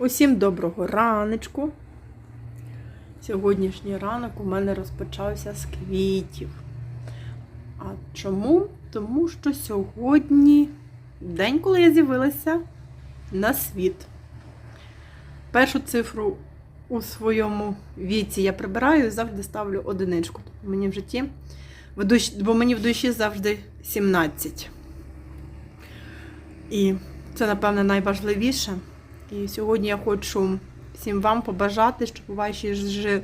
Усім доброго раночку. Сьогоднішній ранок у мене розпочався з квітів. А чому? Тому що сьогодні день, коли я з'явилася на світ. Першу цифру у своєму віці я прибираю і завжди ставлю одиничку. Мені в житті, бо мені в душі завжди 17. І це, напевне, найважливіше. І сьогодні я хочу всім вам побажати, щоб у вашій, ж...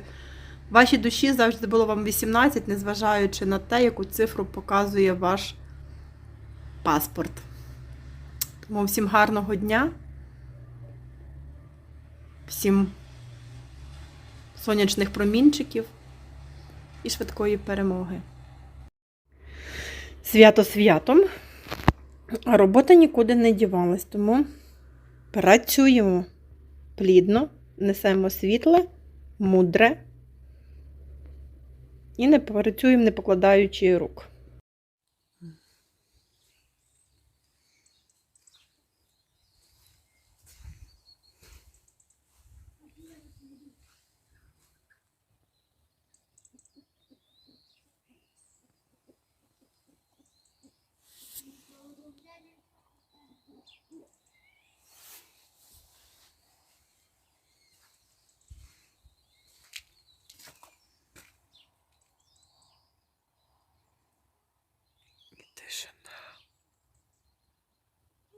вашій душі завжди було вам 18, незважаючи на те, яку цифру показує ваш паспорт. Тому всім гарного дня, всім сонячних промінчиків і швидкої перемоги. Свято святом, а робота нікуди не дівалась, тому працюємо плідно, несемо світле, мудре і не працюємо, не покладаючи рук.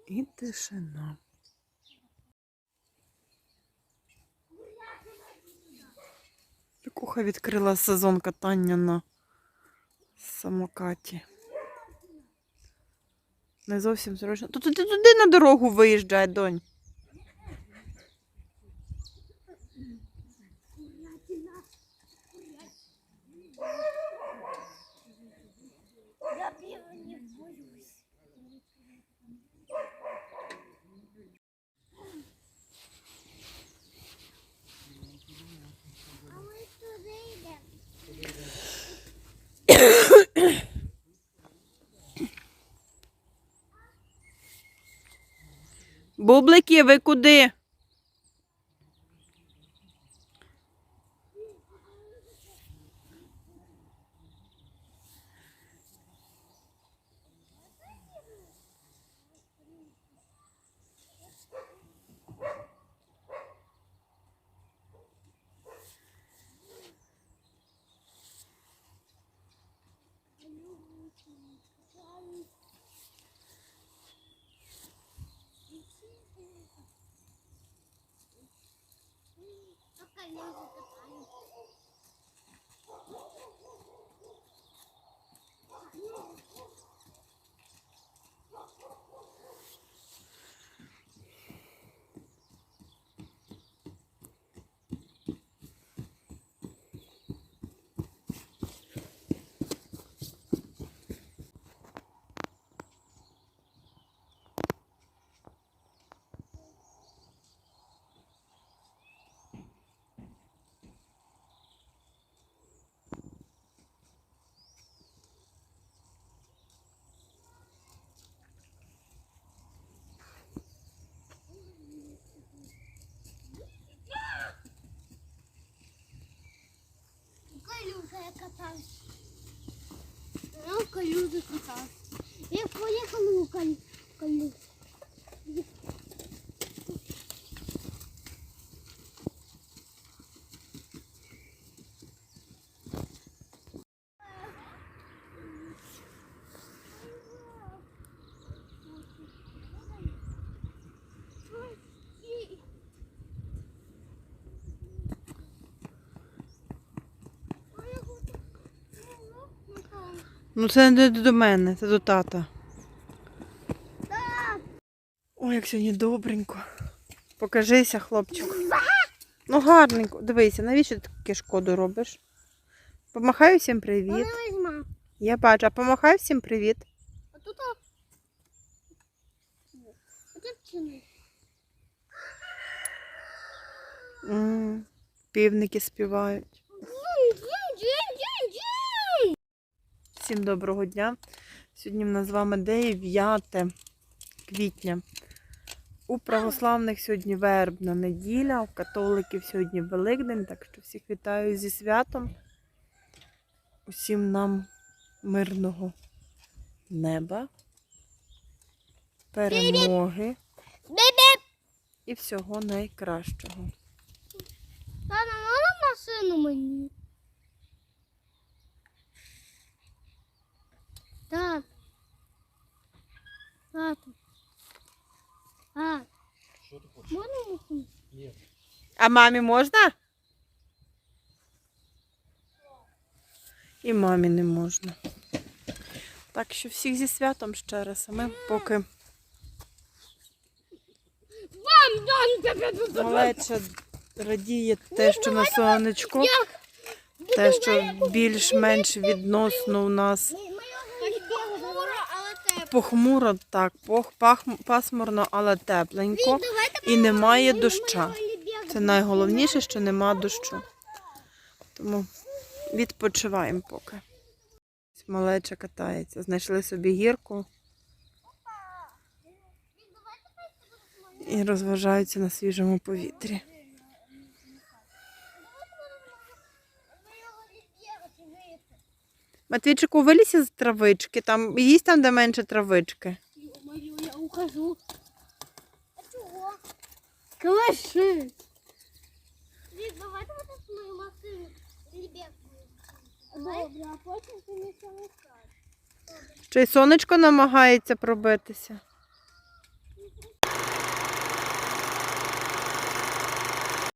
І тишина. Куха відкрила сезон катання на самокаті. Не зовсім зручно. То туди, туди на дорогу виїжджай, донь. Я пива не боюсь. А ми туди йдемо. Бублики, ви куди? Thank you. Я катаюсь. Я в калюзі. Я поїхала у калю. Ну це не до мене, це до тата. Ой, як сьогодні добренько. Покажися, хлопчик. Ну гарненько. Дивися, навіщо ти таке шкоду робиш? Помахай всім привіт. Я бачу, а помахай всім привіт. А тут. Півники співають. Всім доброго дня. Сьогодні в нас з вами 9 квітня. У православних сьогодні вербна неділя, у католиків сьогодні Великдень, так що всіх вітаю зі святом. Усім нам мирного неба, перемоги і всього найкращого. Мама, можна машину мені? Так. Тату. А. Що ти хочеш? Можна машину? Ні. А мамі можна? І мамі не можна. Так що всіх зі святом ще раз. А ми поки малеча радіє те, що на сонечко, те, що більш-менш відносно у нас похмуро, так, пох, пах, пасмурно, але тепленько. І немає доща. Це найголовніше, що нема дощу. Тому відпочиваємо поки. Малеча катається. Знайшли собі гірку і розважаються на свіжому повітрі. Матвійчику, вилізь з травички, там їсть там, де менше травички. Ё-моё, я ухожу. А чого? Калаши. Вік, давай ти будеш мою машину. Добре, а потім ти не скажеш. Ще й сонечко намагається пробитися.